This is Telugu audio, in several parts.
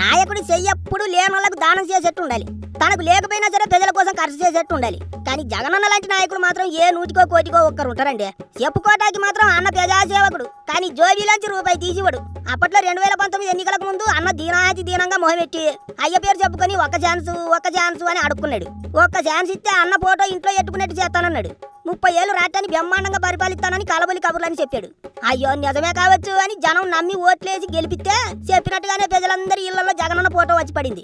నాయకుడు చెయ్యప్పుడు లేనోళ్ళకు దానం చేసేట్టు ఉండాలి. తనకు లేకపోయినా సరే ప్రజల కోసం ఖర్చు చేసేట్టు ఉండాలి. కానీ జగనన్న లాంటి నాయకుడు మాత్రం ఏ నూటికో కోటికో ఒక్కరు ఉంటారండి. చెప్పుకోటానికి మాత్రం అన్న ప్రజాసేవకుడు కానీ జోబీలోంచి రూపాయి తీసివాడు అప్పట్లో రెండు వేల పంతొమ్మిది ఎన్నికలకు ముందు అన్న దీనాతి దీనంగా మొహమెట్టి అయ్య పేరు చెప్పుకొని ఒక్క ఛాన్స్ ఒక్క ఛాన్స్ అని అడుక్కున్నాడు. ఒక్క ఛాన్స్ ఇస్తే అన్న ఫోటో ఇంట్లో ఎట్టుకున్నట్టు చేస్తానన్నాడు. ముప్పై ఏళ్ళు రాష్ట్రాన్ని బ్రహ్మాండంగా పరిపాలిస్తానని కలబొలి కబుర్లని చెప్పాడు. అయ్యో నిజమే కావచ్చు అని జనం నమ్మి ఓట్లేసి గెలిపిస్తే చెప్పినట్టుగానే ప్రజలందరి ఇళ్ళలో జగనన్న ఫోటో వచ్చి పడింది.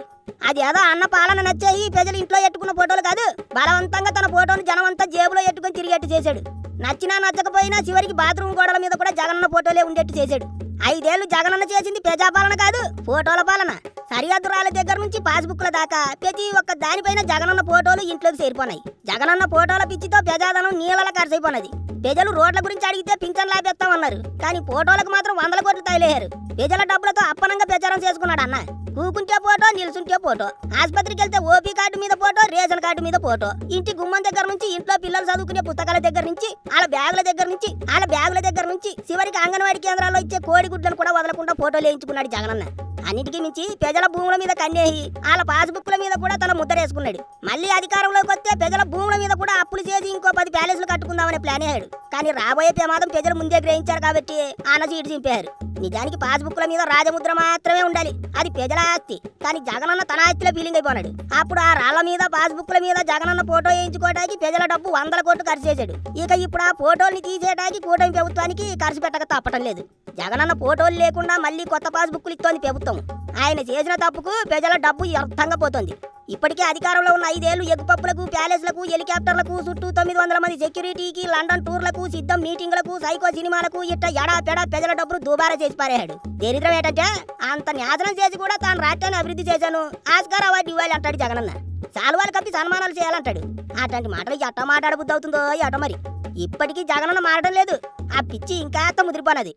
అది ఏదో అన్న పాలన నచ్చాయి ప్రజలు ఇంట్లో ఎట్టుకున్న ఫోటోలు కాదు బలవంతంగా తన ఫోటోను జనమంతా జేబులో ఎట్టుకుని తిరిగేట్టు చేశాడు. నచ్చినా నచ్చకపోయినా చివరికి బాత్రూమ్ గోడల మీద కూడా జగనన్న ఫోటోలే ఉండేట్టు చేశాడు. ఐదేళ్ళు జగనన్న చేసింది ప్రజాపాలన కాదు ఫోటోల పాలన. సరిహద్దురాల దగ్గర నుంచి పాస్బుక్ల దాకా ప్రతి ఒక్క దానిపైన జగనన్న ఫోటోలు ఇంట్లోకి చేరిపోనాయి. జగనన్న ఫోటోల పిచ్చితో ప్రజాధనం నీళ్ళ ఖర్చయిపోయినది ప్రజలు రోడ్ల గురించి అడిగితే పింఛన్ లాపేస్తామన్నారు కానీ ఫోటోలకు మాత్రం వందల కోట్లు తయలేయారు ప్రజల డబ్బులతో అప్పనంగా ప్రచారం చేసుకున్నాడు అన్న. కూకుంటే ఫోటో నిల్చుంటే ఫోటో. ఆసుపత్రికి వెళ్తే ఓపీ కార్డు మీద ఫోటో రేషన్ కార్డు మీద ఫోటో. ఇంటి గుమ్మం దగ్గర నుంచి ఇంట్లో పిల్లలు చదువుకునే పుస్తకాల దగ్గర నుంచి వాళ్ళ బ్యాగుల దగ్గర నుంచి వాళ్ళ బ్యాగుల దగ్గర నుంచి చివరికి అంగన్వాడీ కేంద్రాల్లో ఇచ్చే కోడిగుడ్లను కూడా వదలకుండా ఫోటోలు వేయించుకున్నాడు జగనన్న. అన్నిటికీ మించి ప్రజల భూముల మీద కన్నేసి వాళ్ళ పాస్బుక్ల మీద కూడా తన ముద్ర వేసుకున్నాడు. మళ్ళీ అధికారంలోకి వస్తే ప్రజల భూముల మీద కూడా అప్పులు చేసి ఇంకో పట్టుకుందామనే ప్లాన్ అయ్యాడు కానీ రాబోయే ప్రమాదం ప్రజలు ముందే గ్రహించారు కాబట్టి ఆన సీటు చింపారు నిజానికి పాస్బుక్ల మీద రాజముద్ర మాత్రమే ఉండాలి. అది ప్రజల ఆస్తి. కానీ జగనన్న తన ఆస్తిలో ఫీలింగ్ అయిపోనాడు. అప్పుడు ఆ రాళ్ళ మీద పాస్బుక్ల మీద జగనన్న ఫోటో వేయించుకోవడానికి ప్రజల డబ్బు వందల కోట్లు ఖర్చు చేశాడు. ఇక ఇప్పుడు ఆ ఫోటోల్ని తీసేయడానికి కూటమి ప్రభుత్వానికి ఖర్చు పెట్టక తప్పటం లేదు. జగనన్న ఫోటోలు లేకుండా మళ్ళీ కొత్త పాస్బుక్లు ఇస్తోంది ప్రభుత్వం. ఆయన చేసిన తప్పుకు ప్రజల డబ్బు వ్యర్థంగా పోతోంది. ఇప్పటికే అధికారంలో ఉన్న ఐదేళ్ళు ఎగ్గుపప్పులకు ప్యాలెస్లకు హెలికాప్టర్లకు చుట్టూ తొమ్మిది వందల మంది సెక్యూరిటీకి లండన్ టూర్లకు సిద్ధం మీటింగ్లకు సైకో సినిమాలకు ఇట్ట ఎడా పెడా ప్రజల డబ్బులు దుబారా చేసి పారేశాడు. దరిద్రం ఏంటంటే అంత న్యాసనం చేసి కూడా తాను రాష్ట్రాన్ని అభివృద్ధి చేశాను. ఆస్కార్ అవార్డు ఇవ్వాలి అంటాడు జగనన్న. సాల్వాలు కప్పి సన్మానాలు చేయాలంటాడు. అట్లాంటి మాటలు ఎట్ట మాట్లాడబుద్ధి అవుతుందో ఎట మరి. ఇప్పటికీ జగనన్న మారడం లేదు. ఆ పిచ్చి ఇంకా ముదిరిపోనది.